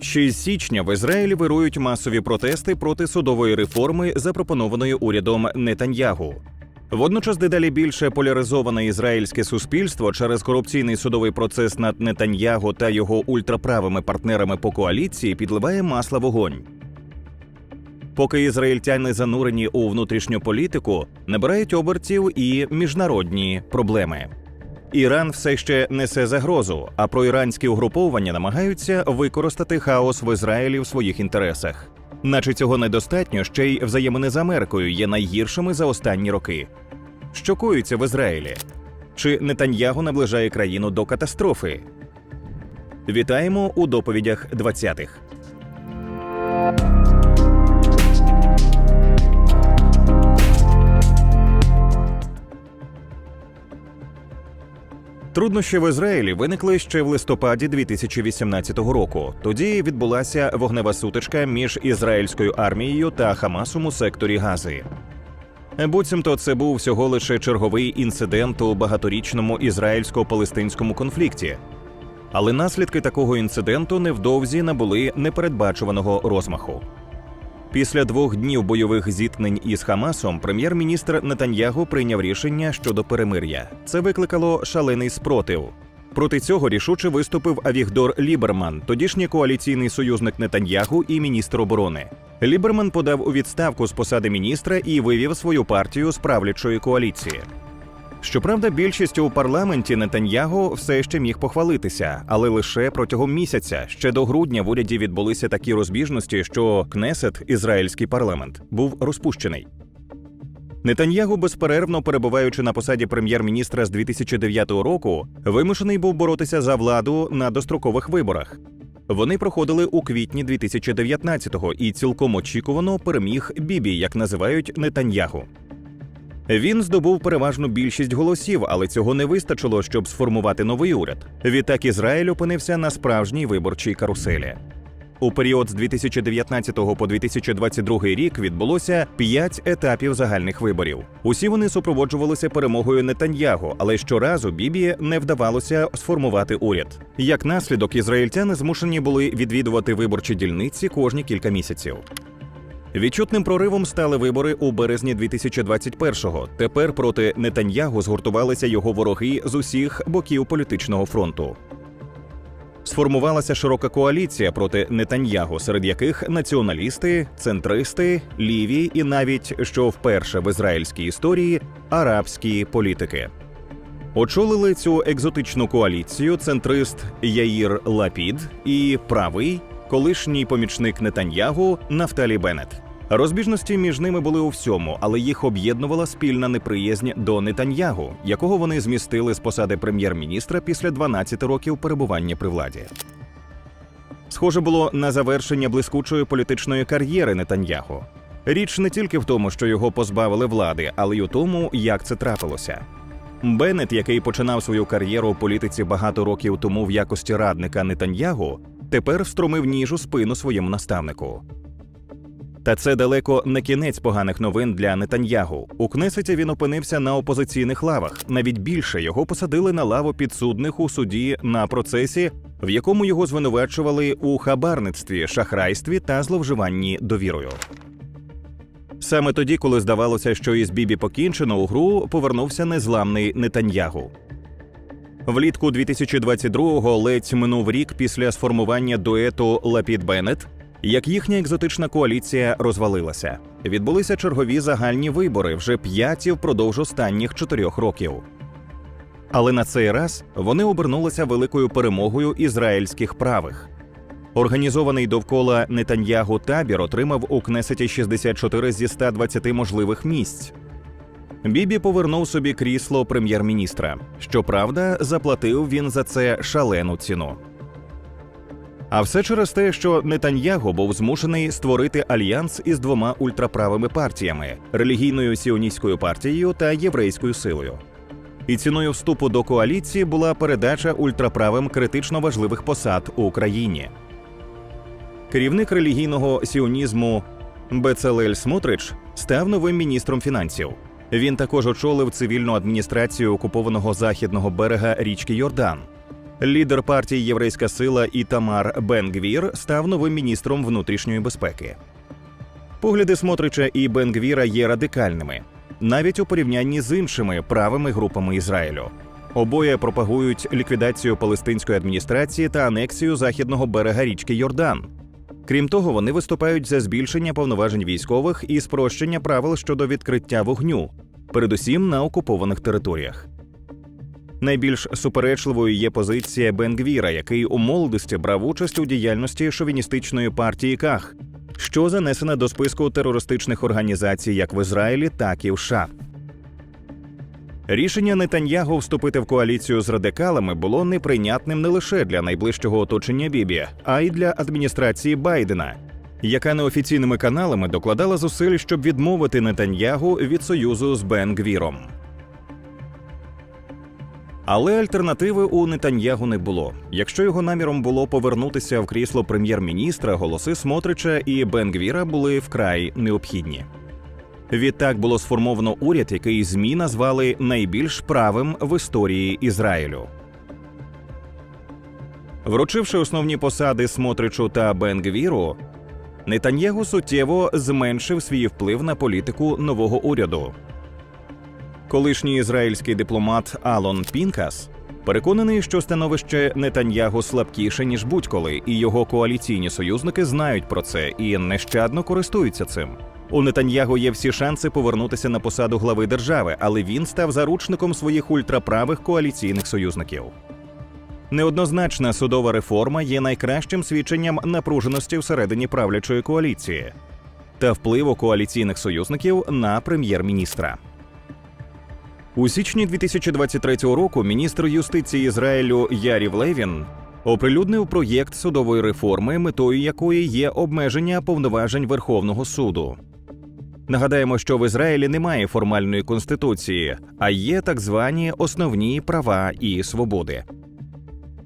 Ще з січня в Ізраїлі вирують масові протести проти судової реформи, запропонованої урядом Нетаньягу. Водночас дедалі більше поляризоване ізраїльське суспільство через корупційний судовий процес над Нетаньягу та його ультраправими партнерами по коаліції підливає масло в вогонь. Поки ізраїльтяни занурені у внутрішню політику, набирають обертів і міжнародні проблеми. Іран все ще несе загрозу, а проіранські угруповання намагаються використати хаос в Ізраїлі в своїх інтересах. Наче цього недостатньо, ще й взаємини з Америкою є найгіршими за останні роки. Що коїться в Ізраїлі? Чи Нетаньягу наближає країну до катастрофи? Вітаємо у доповідях 20-х. Труднощі в Ізраїлі виникли ще в листопаді 2018 року. Тоді відбулася вогнева сутичка між ізраїльською армією та Хамасом у секторі Гази. Буцімто це був всього лише черговий інцидент у багаторічному ізраїльсько-палестинському конфлікті. Але наслідки такого інциденту невдовзі набули непередбачуваного розмаху. Після двох днів бойових зіткнень із Хамасом прем'єр-міністр Нетаньягу прийняв рішення щодо перемир'я. Це викликало шалений спротив. Проти цього рішуче виступив Авігдор Ліберман, тодішній коаліційний союзник Нетаньягу і міністр оборони. Ліберман подав у відставку з посади міністра і вивів свою партію з правлячої коаліції. Щоправда, більшістю у парламенті Нетаньягу все ще міг похвалитися, але лише протягом місяця. Ще до грудня в уряді відбулися такі розбіжності, що Кнесет, ізраїльський парламент, був розпущений. Нетаньягу, безперервно перебуваючи на посаді прем'єр-міністра з 2009 року, вимушений був боротися за владу на дострокових виборах. Вони проходили у квітні 2019-го і цілком очікувано переміг Бібі, як називають Нетаньягу. Він здобув переважну більшість голосів, але цього не вистачило, щоб сформувати новий уряд. Відтак Ізраїль опинився на справжній виборчій каруселі. У період з 2019 по 2022 рік відбулося п'ять етапів загальних виборів. Усі вони супроводжувалися перемогою Нетаньягу, але щоразу Бібі не вдавалося сформувати уряд. Як наслідок, ізраїльтяни змушені були відвідувати виборчі дільниці кожні кілька місяців. Відчутним проривом стали вибори у березні 2021-го. Тепер проти Нетаньягу згуртувалися його вороги з усіх боків політичного фронту. Сформувалася широка коаліція проти Нетаньягу, серед яких націоналісти, центристи, ліві і навіть що вперше в ізраїльській історії арабські політики. Очолили цю екзотичну коаліцію центрист Яїр Лапід і правий колишній помічник Нетаньягу Нафталі Беннет. Розбіжності між ними були у всьому, але їх об'єднувала спільна неприязнь до Нетаньягу, якого вони змістили з посади прем'єр-міністра після 12 років перебування при владі. Схоже було на завершення блискучої політичної кар'єри Нетаньягу. Річ не тільки в тому, що його позбавили влади, але й у тому, як це трапилося. Беннет, який починав свою кар'єру у політиці багато років тому в якості радника Нетаньягу, тепер встромив ніж у спину своєму наставнику. Та це далеко не кінець поганих новин для Нетаньягу. У Кнесеті він опинився на опозиційних лавах. Навіть більше його посадили на лаву підсудних у суді на процесі, в якому його звинувачували у хабарництві, шахрайстві та зловживанні довірою. Саме тоді, коли здавалося, що із Бібі покінчено у гру, повернувся незламний Нетаньягу. Влітку 2022-го ледь минув рік після сформування дуету Лапід Беннет, як їхня екзотична коаліція розвалилася. Відбулися чергові загальні вибори вже п'яті впродовж останніх чотирьох років. Але на цей раз вони обернулися великою перемогою ізраїльських правих. Організований довкола Нетаньягу табір отримав у Кнесеті 64 зі 120 можливих місць. Бібі повернув собі крісло прем'єр-міністра. Щоправда, заплатив він за це шалену ціну. А все через те, що Нетаньягу був змушений створити альянс із двома ультраправими партіями релігійною сіоністською партією та єврейською силою. І ціною вступу до коаліції була передача ультраправим критично важливих посад у Україні. Керівник релігійного сіонізму Бецалель Смотрич став новим міністром фінансів. Він також очолив цивільну адміністрацію окупованого західного берега річки Йордан. Лідер партії Єврейська сила Ітамар Бенгвір став новим міністром внутрішньої безпеки. Погляди Смотрича і Бенгвіра є радикальними, навіть у порівнянні з іншими правими групами Ізраїлю. Обоє пропагують ліквідацію палестинської адміністрації та анексію західного берега річки Йордан. Крім того, вони виступають за збільшення повноважень військових і спрощення правил щодо відкриття вогню, передусім на окупованих територіях. Найбільш суперечливою є позиція Бенгвіра, який у молодості брав участь у діяльності шовіністичної партії Ках, що занесена до списку терористичних організацій як в Ізраїлі, так і в США. Рішення Нетаньягу вступити в коаліцію з радикалами було неприйнятним не лише для найближчого оточення Бібі, а й для адміністрації Байдена, яка неофіційними каналами докладала зусиль, щоб відмовити Нетаньягу від союзу з Бенгвіром. Але альтернативи у Нетаньягу не було. Якщо його наміром було повернутися в крісло прем'єр-міністра, голоси Смотрича і Бенгвіра були вкрай необхідні. Відтак було сформовано уряд, який змі назвали найбільш правим в історії Ізраїлю. Вручивши основні посади Смотричу та Бенгвіру, Нетаньягу суттєво зменшив свій вплив на політику нового уряду. Колишній ізраїльський дипломат Алон Пінкас переконаний, що становище Нетаньягу слабкіше ніж будь-коли, і його коаліційні союзники знають про це і нещадно користуються цим. У Нетаньягу є всі шанси повернутися на посаду глави держави, але він став заручником своїх ультраправих коаліційних союзників. Неоднозначна судова реформа є найкращим свідченням напруженості всередині правлячої коаліції та впливу коаліційних союзників на прем'єр-міністра. У січні 2023 року міністр юстиції Ізраїлю Ярів Левін оприлюднив проєкт судової реформи, метою якої є обмеження повноважень Верховного суду. Нагадаємо, що в Ізраїлі немає формальної конституції, а є так звані основні права і свободи.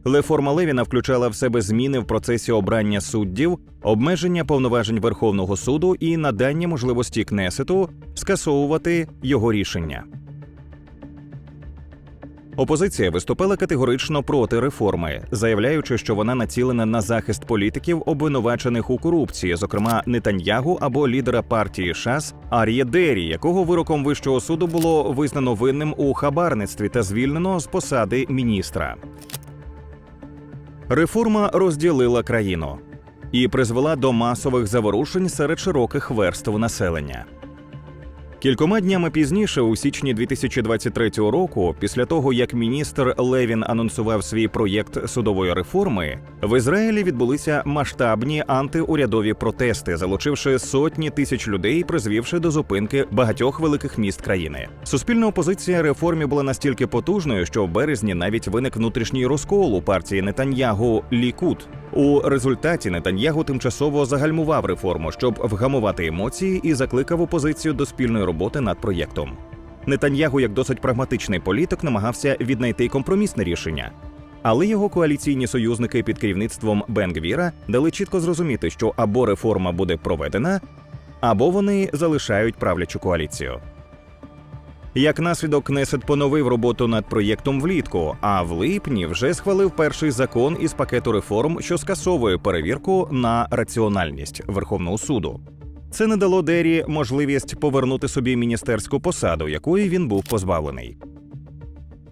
Реформа Левіна включала в себе зміни в процесі обрання суддів, обмеження повноважень Верховного суду і надання можливості Кнесету скасовувати його рішення. Опозиція виступила категорично проти реформи, заявляючи, що вона націлена на захист політиків, обвинувачених у корупції, зокрема Нетаньягу або лідера партії ШАС Ар'є Дері, якого вироком вищого суду було визнано винним у хабарництві та звільнено з посади міністра. Реформа розділила країну і призвела до масових заворушень серед широких верств населення. Кількома днями пізніше, у січні 2023 року, після того як міністр Левін анонсував свій проєкт судової реформи, в Ізраїлі відбулися масштабні антиурядові протести, залучивши сотні тисяч людей, призвівши до зупинки багатьох великих міст країни. Суспільна опозиція реформі була настільки потужною, що в березні навіть виник внутрішній розкол у партії Нетаньягу Лікут. У результаті Нетаньягу тимчасово загальмував реформу, щоб вгамувати емоції і закликав опозицію до спільної роботи над проєктом. Нетаньягу, як досить прагматичний політик, намагався віднайти компромісне рішення. Але його коаліційні союзники під керівництвом Бенгвіра дали чітко зрозуміти, що або реформа буде проведена, або вони залишають правлячу коаліцію. Як наслідок, Кнесет поновив роботу над проєктом влітку, а в липні вже схвалив перший закон із пакету реформ, що скасовує перевірку на раціональність Верховного суду. Це не дало Дері можливість повернути собі міністерську посаду, якої він був позбавлений.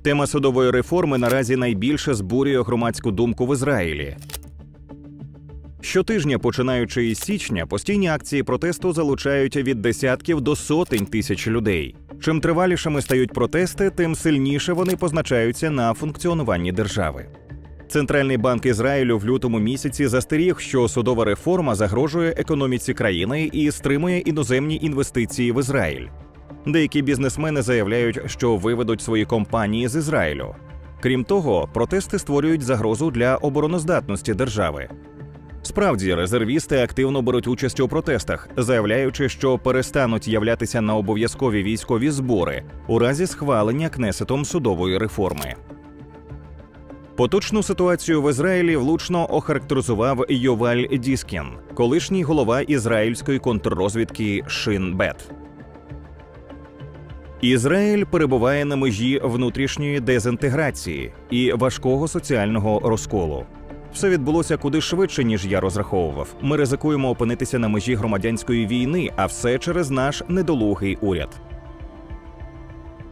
Тема судової реформи наразі найбільше збурює громадську думку в Ізраїлі. Щотижня, починаючи із січня, постійні акції протесту залучають від десятків до сотень тисяч людей. Чим тривалішими стають протести, тим сильніше вони позначаються на функціонуванні держави. Центральний банк Ізраїлю в лютому місяці застеріг, що судова реформа загрожує економіці країни і стримує іноземні інвестиції в Ізраїль. Деякі бізнесмени заявляють, що виведуть свої компанії з Ізраїлю. Крім того, протести створюють загрозу для обороноздатності держави. Справді, резервісти активно беруть участь у протестах, заявляючи, що перестануть являтися на обов'язкові військові збори у разі схвалення кнесетом судової реформи. Поточну ситуацію в Ізраїлі влучно охарактеризував Йоваль Діскін, колишній голова ізраїльської контррозвідки Шин Бет. Ізраїль перебуває на межі внутрішньої дезінтеграції і важкого соціального розколу. Все відбулося куди швидше, ніж я розраховував. Ми ризикуємо опинитися на межі громадянської війни, а все через наш недолугий уряд.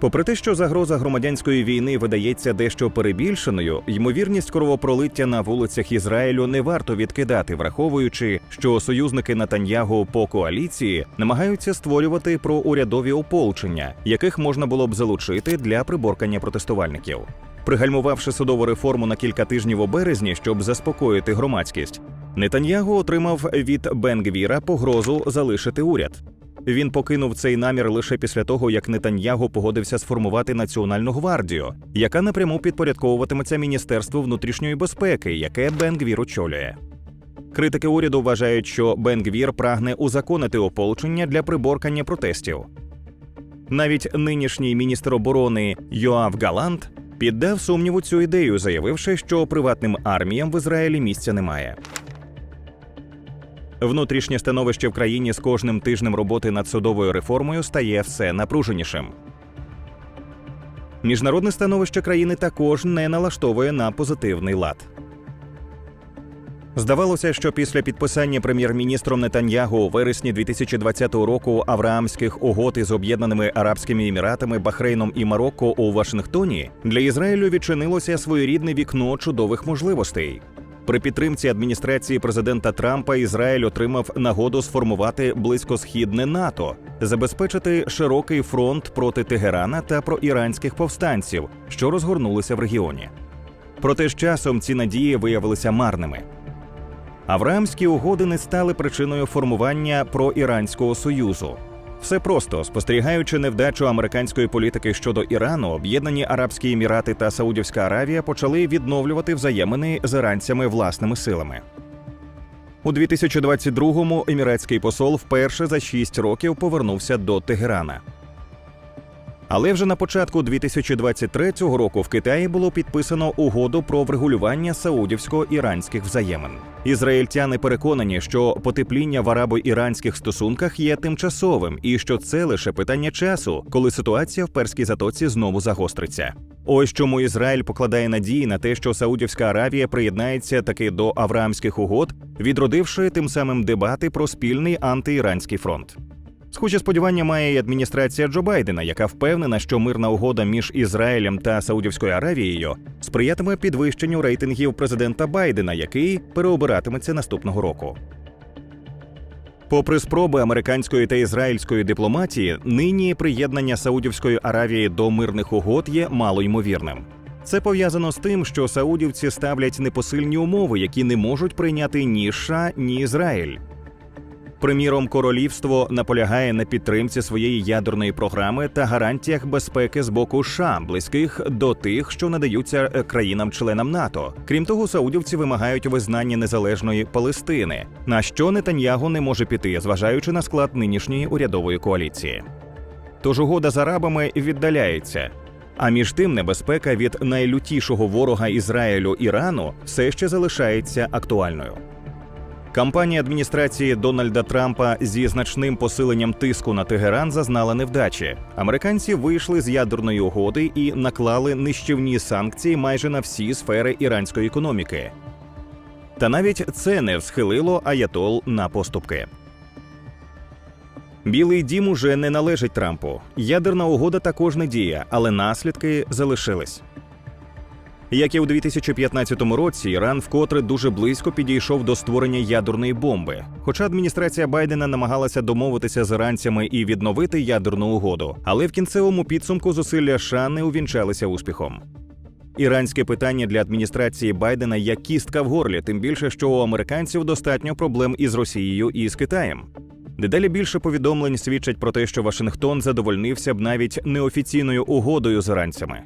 Попри те, що загроза громадянської війни видається дещо перебільшеною, ймовірність кровопролиття на вулицях Ізраїлю не варто відкидати, враховуючи, що союзники Натаньягу по коаліції намагаються створювати проурядові ополчення, яких можна було б залучити для приборкання протестувальників. Пригальмувавши судову реформу на кілька тижнів у березні, щоб заспокоїти громадськість, Нетаньягу отримав від Бенгвіра погрозу залишити уряд. Він покинув цей намір лише після того, як Нетаньягу погодився сформувати національну гвардію, яка напряму підпорядковуватиметься Міністерству внутрішньої безпеки, яке Бенгвір очолює. Критики уряду вважають, що Бенгвір прагне узаконити ополчення для приборкання протестів. Навіть нинішній міністр оборони Йоав Галант піддав сумніву цю ідею, заявивши, що приватним арміям в Ізраїлі місця немає. Внутрішнє становище в країні з кожним тижнем роботи над судовою реформою стає все напруженішим. Міжнародне становище країни також не налаштовує на позитивний лад. Здавалося, що після підписання прем'єр-міністром Нетаньягу у вересні 2020 року Авраамських угод із Об'єднаними Арабськими Еміратами, Бахрейном і Марокко у Вашингтоні для Ізраїлю відчинилося своєрідне вікно чудових можливостей. При підтримці адміністрації президента Трампа Ізраїль отримав нагоду сформувати близькосхідне НАТО, забезпечити широкий фронт проти Тегерана та проіранських повстанців, що розгорнулися в регіоні. Проте з часом ці надії виявилися марними. Авраамські угоди не стали причиною формування проіранського союзу. Все просто спостерігаючи невдачу американської політики щодо Ірану, Об'єднані Арабські Емірати та Саудівська Аравія почали відновлювати взаємини з іранцями власними силами. У 2022-му еміратський посол вперше за шість років повернувся до Тегерана. Але вже на початку 2023 року в Китаї було підписано угоду про врегулювання саудівсько-іранських взаємин. Ізраїльтяни переконані, що потепління в арабо-іранських стосунках є тимчасовим, і що це лише питання часу, коли ситуація в перській затоці знову загостриться. Ось чому Ізраїль покладає надії на те, що Саудівська Аравія приєднається таки до Авраамських угод, відродивши тим самим дебати про спільний антиіранський фронт. Схожі сподівання має й адміністрація Джо Байдена, яка впевнена, що мирна угода між Ізраїлем та Саудівською Аравією сприятиме підвищенню рейтингів президента Байдена, який переобиратиметься наступного року. Попри спроби американської та ізраїльської дипломатії, нині приєднання Саудівської Аравії до мирних угод є малоймовірним. Це пов'язано з тим, що саудівці ставлять непосильні умови, які не можуть прийняти ні США, ні Ізраїль. Приміром, королівство наполягає на підтримці своєї ядерної програми та гарантіях безпеки з боку США, близьких до тих, що надаються е, країнам-членам НАТО. Крім того, саудівці вимагають визнання незалежної Палестини, на що Нетаньягу не може піти, зважаючи на склад нинішньої урядової коаліції. Тож угода з арабами віддаляється. А між тим небезпека від найлютішого ворога Ізраїлю Ірану все ще залишається актуальною. Кампанія адміністрації Дональда Трампа зі значним посиленням тиску на Тегеран зазнала невдачі. Американці вийшли з ядерної угоди і наклали нищівні санкції майже на всі сфери іранської економіки. Та навіть це не схилило Аятол на поступки. Білий дім уже не належить Трампу. Ядерна угода також не діє, але наслідки залишились. Як і у 2015 році, Іран вкотре дуже близько підійшов до створення ядерної бомби. Хоча адміністрація Байдена намагалася домовитися з іранцями і відновити ядерну угоду, але в кінцевому підсумку зусилля США не увінчалися успіхом. Іранське питання для адміністрації Байдена як кістка в горлі, тим більше, що у американців достатньо проблем із Росією і з Китаєм. Дедалі більше повідомлень свідчать про те, що Вашингтон задовольнився б навіть неофіційною угодою з іранцями.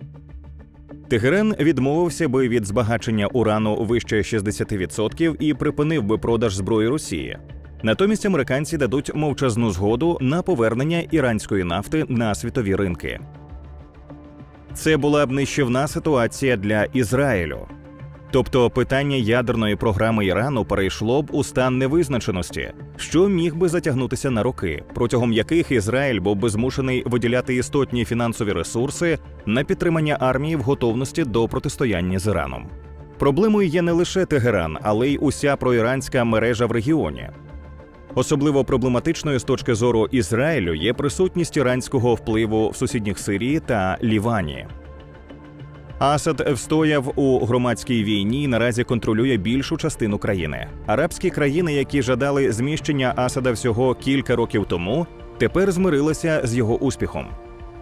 Тегеран відмовився би від збагачення урану вище 60% і припинив би продаж зброї Росії. Натомість американці дадуть мовчазну згоду на повернення іранської нафти на світові ринки. Це була б нищівна ситуація для Ізраїлю. Тобто питання ядерної програми Ірану перейшло б у стан невизначеності, що міг би затягнутися на роки, протягом яких Ізраїль був би змушений виділяти істотні фінансові ресурси на підтримання армії в готовності до протистояння з Іраном. Проблемою є не лише Тегеран, але й уся проіранська мережа в регіоні. Особливо проблематичною з точки зору Ізраїлю є присутність іранського впливу в сусідніх Сирії та Лівані. Асад встояв у громадській війні і наразі контролює більшу частину країни. Арабські країни, які жадали зміщення Асада всього кілька років тому, тепер змирилися з його успіхом.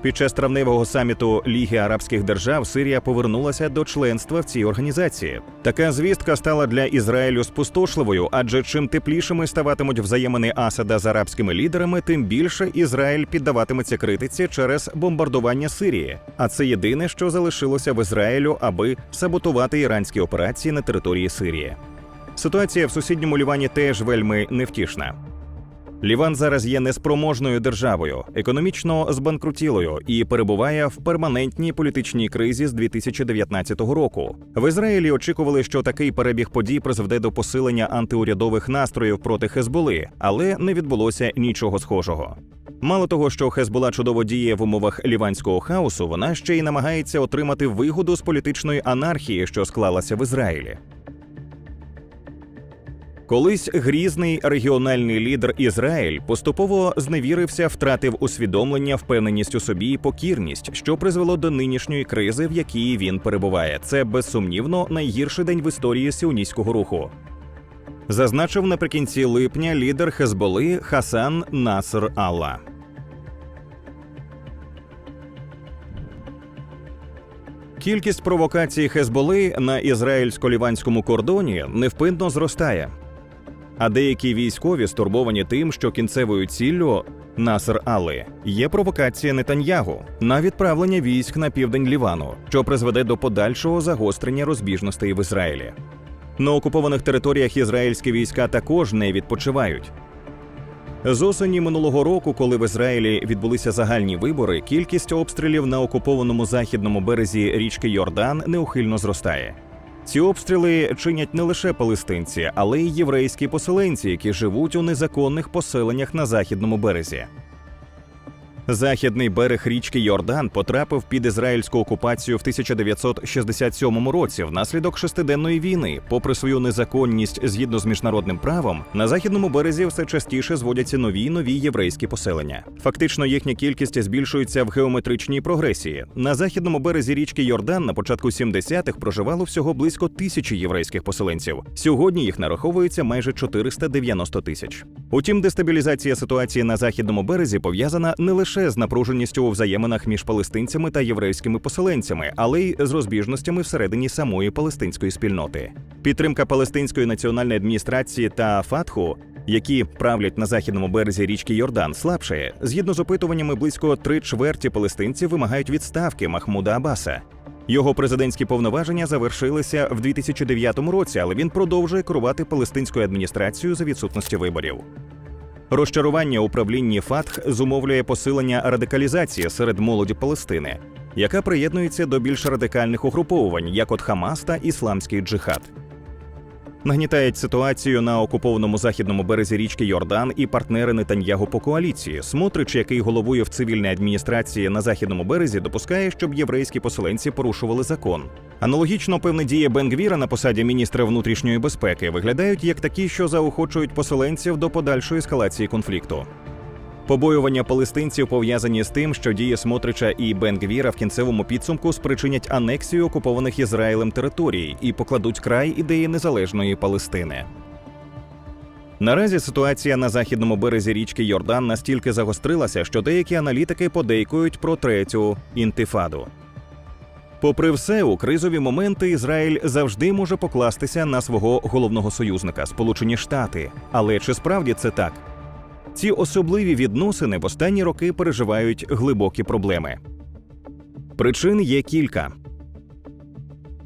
Під час травневого саміту Ліги Арабських держав Сирія повернулася до членства в цій організації. Така звістка стала для Ізраїлю спустошливою, адже чим теплішими ставатимуть взаємини Асада з арабськими лідерами, тим більше Ізраїль піддаватиметься критиці через бомбардування Сирії. А це єдине, що залишилося в Ізраїлю, аби саботувати іранські операції на території Сирії. Ситуація в сусідньому Лівані теж вельми невтішна. Ліван зараз є неспроможною державою, економічно збанкрутілою і перебуває в перманентній політичній кризі з 2019 року. В Ізраїлі очікували, що такий перебіг подій призведе до посилення антиурядових настроїв проти Хезболи, але не відбулося нічого схожого. Мало того, що Хезбола чудово діє в умовах ліванського хаосу, вона ще й намагається отримати вигоду з політичної анархії, що склалася в Ізраїлі. Колись грізний регіональний лідер Ізраїль поступово зневірився, втратив усвідомлення, впевненість у собі і покірність, що призвело до нинішньої кризи, в якій він перебуває. Це безсумнівно найгірший день в історії сіоністського руху. Зазначив наприкінці липня лідер Хезболи Хасан Наср Алла. Кількість провокацій Хезболи на ізраїльсько-ліванському кордоні невпинно зростає. А деякі військові стурбовані тим, що кінцевою ціллю Насер Али є провокація Нетаньягу на відправлення військ на південь Лівану, що призведе до подальшого загострення розбіжностей в Ізраїлі. На окупованих територіях ізраїльські війська також не відпочивають. З осені минулого року, коли в Ізраїлі відбулися загальні вибори, кількість обстрілів на окупованому західному березі річки Йордан неухильно зростає. Ці обстріли чинять не лише палестинці, але й єврейські поселенці, які живуть у незаконних поселеннях на західному березі. Західний берег річки Йордан потрапив під ізраїльську окупацію в 1967 році внаслідок шестиденної війни. Попри свою незаконність згідно з міжнародним правом, на західному березі все частіше зводяться нові нові єврейські поселення. Фактично, їхня кількість збільшується в геометричній прогресії. На західному березі річки Йордан на початку 70-х проживало всього близько тисячі єврейських поселенців. Сьогодні їх нараховується майже 490 тисяч. Утім, дестабілізація ситуації на західному березі пов'язана не лише з напруженістю у взаєминах між палестинцями та єврейськими поселенцями, але й з розбіжностями всередині самої палестинської спільноти. Підтримка палестинської національної адміністрації та Фатху. Які правлять на західному березі річки Йордан слабшає, згідно з опитуваннями, близько три чверті палестинців вимагають відставки Махмуда Абаса. Його президентські повноваження завершилися в 2009 році, але він продовжує керувати палестинською адміністрацією за відсутності виборів. Розчарування управлінні ФАТХ зумовлює посилення радикалізації серед молоді Палестини, яка приєднується до більш радикальних угруповувань, як от Хамас та Ісламський джихад. Нагнітають ситуацію на окупованому західному березі річки Йордан і партнери Нетаньягу по коаліції. Смотрич, який головує в цивільній адміністрації на західному березі, допускає, щоб єврейські поселенці порушували закон. Аналогічно певні дії Бенгвіра на посаді міністра внутрішньої безпеки виглядають як такі, що заохочують поселенців до подальшої ескалації конфлікту. Побоювання палестинців пов'язані з тим, що дії Смотрича і Бенгвіра в кінцевому підсумку спричинять анексію окупованих Ізраїлем територій і покладуть край ідеї незалежної Палестини. Наразі ситуація на західному березі річки Йордан настільки загострилася, що деякі аналітики подейкують про третю інтифаду. Попри все, у кризові моменти Ізраїль завжди може покластися на свого головного союзника Сполучені Штати. Але чи справді це так? Ці особливі відносини в останні роки переживають глибокі проблеми. Причин є кілька.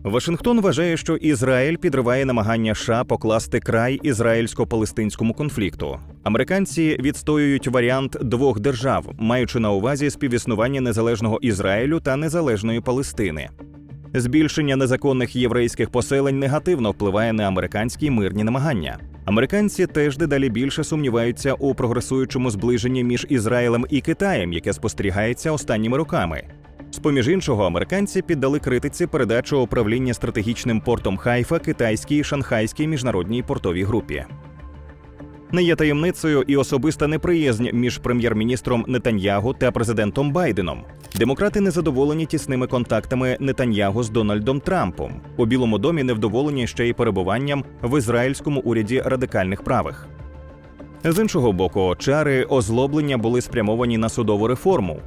Вашингтон вважає, що Ізраїль підриває намагання США покласти край ізраїльсько-палестинському конфлікту. Американці відстоюють варіант двох держав, маючи на увазі співіснування незалежного Ізраїлю та незалежної Палестини. Збільшення незаконних єврейських поселень негативно впливає на американські мирні намагання. Американці теж дедалі більше сумніваються у прогресуючому зближенні між Ізраїлем і Китаєм, яке спостерігається останніми роками. З поміж іншого, американці піддали критиці передачу управління стратегічним портом Хайфа китайській шанхайській міжнародній портовій групі. Не є таємницею і особиста неприязнь між прем'єр-міністром Нетаньягу та президентом Байденом. Демократи незадоволені тісними контактами Нетаньягу з Дональдом Трампом. У Білому домі невдоволені ще й перебуванням в ізраїльському уряді радикальних правих. З іншого боку, чари озлоблення були спрямовані на судову реформу.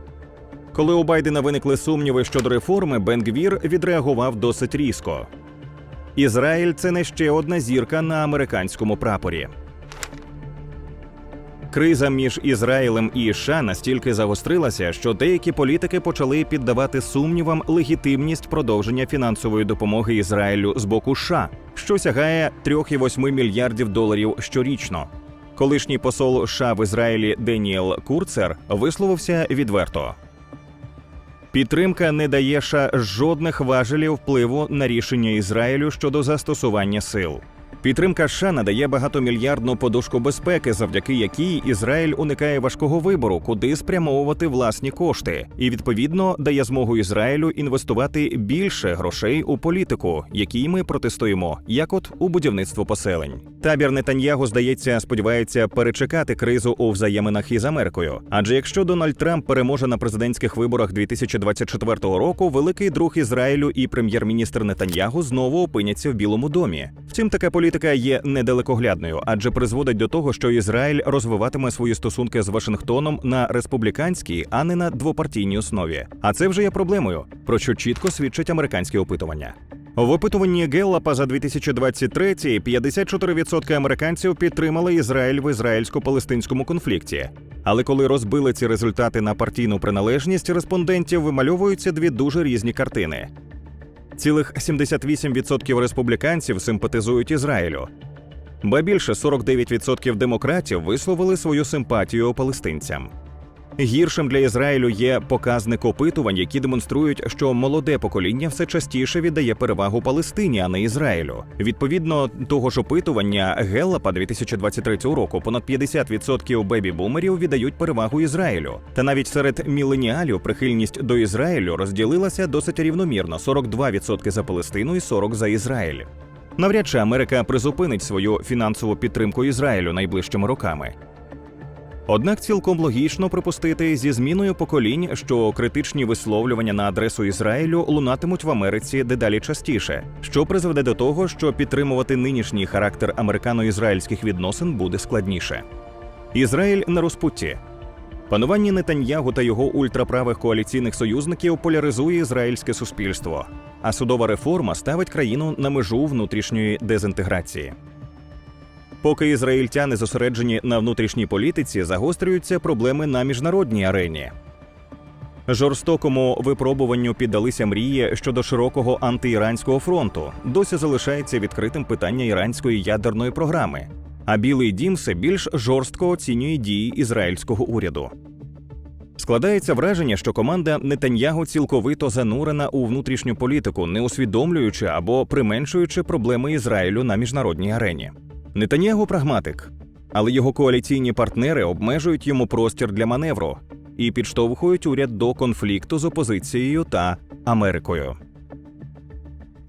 Коли у Байдена виникли сумніви щодо реформи, Бенгвір відреагував досить різко. Ізраїль це не ще одна зірка на американському прапорі. Криза між Ізраїлем і США настільки загострилася, що деякі політики почали піддавати сумнівам легітимність продовження фінансової допомоги Ізраїлю з боку США, що сягає 3,8 мільярдів доларів щорічно. Колишній посол США в Ізраїлі Деніел Курцер висловився відверто. Підтримка не дає США жодних важелів впливу на рішення Ізраїлю щодо застосування сил. Підтримка США надає багатомільярдну подушку безпеки, завдяки якій Ізраїль уникає важкого вибору, куди спрямовувати власні кошти, і відповідно дає змогу Ізраїлю інвестувати більше грошей у політику, якій ми протистоїмо, як от у будівництво поселень. Табір Нетаньягу, здається, сподівається перечекати кризу у взаєминах із Америкою. Адже якщо Дональд Трамп переможе на президентських виборах 2024 року, великий друг Ізраїлю і прем'єр-міністр Нетаньягу знову опиняться в Білому домі. Втім, така політика є недалекоглядною, адже призводить до того, що Ізраїль розвиватиме свої стосунки з Вашингтоном на республіканській, а не на двопартійній основі. А це вже є проблемою, про що чітко свідчать американські опитування. В опитуванні Геллапа за 2023 54% американців підтримали Ізраїль в ізраїльсько-палестинському конфлікті. Але коли розбили ці результати на партійну приналежність, респондентів вимальовуються дві дуже різні картини. Цілих 78% республіканців симпатизують Ізраїлю. Ба більше 49% демократів висловили свою симпатію палестинцям. Гіршим для Ізраїлю є показник опитувань, які демонструють, що молоде покоління все частіше віддає перевагу Палестині, а не Ізраїлю. Відповідно того ж опитування Геллапа 2023 року, понад 50% бебі-бумерів віддають перевагу Ізраїлю. Та навіть серед міленіалів прихильність до Ізраїлю розділилася досить рівномірно: 42% за Палестину і 40% за Ізраїль. Навряд чи Америка призупинить свою фінансову підтримку Ізраїлю найближчими роками. Однак цілком логічно припустити зі зміною поколінь, що критичні висловлювання на адресу Ізраїлю лунатимуть в Америці дедалі частіше, що призведе до того, що підтримувати нинішній характер американо-ізраїльських відносин буде складніше. Ізраїль на розпутті. Панування Нетаньягу та його ультраправих коаліційних союзників поляризує ізраїльське суспільство, а судова реформа ставить країну на межу внутрішньої дезінтеграції. Поки ізраїльтяни зосереджені на внутрішній політиці, загострюються проблеми на міжнародній арені. Жорстокому випробуванню піддалися мрії щодо широкого антиіранського фронту. Досі залишається відкритим питання іранської ядерної програми. А Білий Дім все більш жорстко оцінює дії ізраїльського уряду. Складається враження, що команда Нетаньягу цілковито занурена у внутрішню політику, не усвідомлюючи або применшуючи проблеми Ізраїлю на міжнародній арені. Нетаньягу прагматик, але його коаліційні партнери обмежують йому простір для маневру і підштовхують уряд до конфлікту з опозицією та Америкою.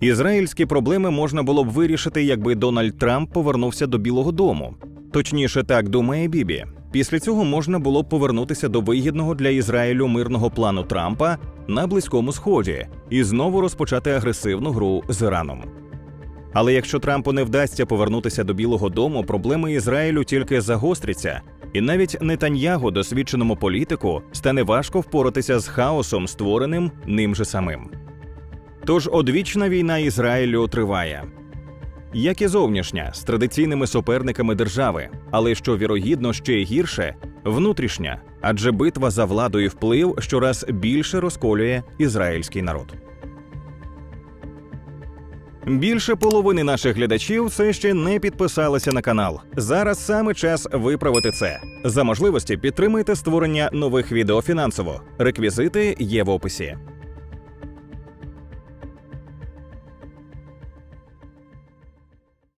Ізраїльські проблеми можна було б вирішити, якби Дональд Трамп повернувся до Білого Дому. Точніше, так думає Бібі. Після цього можна було б повернутися до вигідного для Ізраїлю мирного плану Трампа на Близькому Сході і знову розпочати агресивну гру з Іраном. Але якщо Трампу не вдасться повернутися до Білого Дому, проблеми Ізраїлю тільки загостряться, і навіть Нетаньягу, досвідченому політику, стане важко впоратися з хаосом, створеним ним же самим. Тож одвічна війна Ізраїлю триває. Як і зовнішня, з традиційними суперниками держави, але що вірогідно ще й гірше, внутрішня, адже битва за владу і вплив щораз більше розколює ізраїльський народ. Більше половини наших глядачів все ще не підписалися на канал. Зараз саме час виправити це. За можливості підтримайте створення нових відео фінансово. Реквізити є в описі.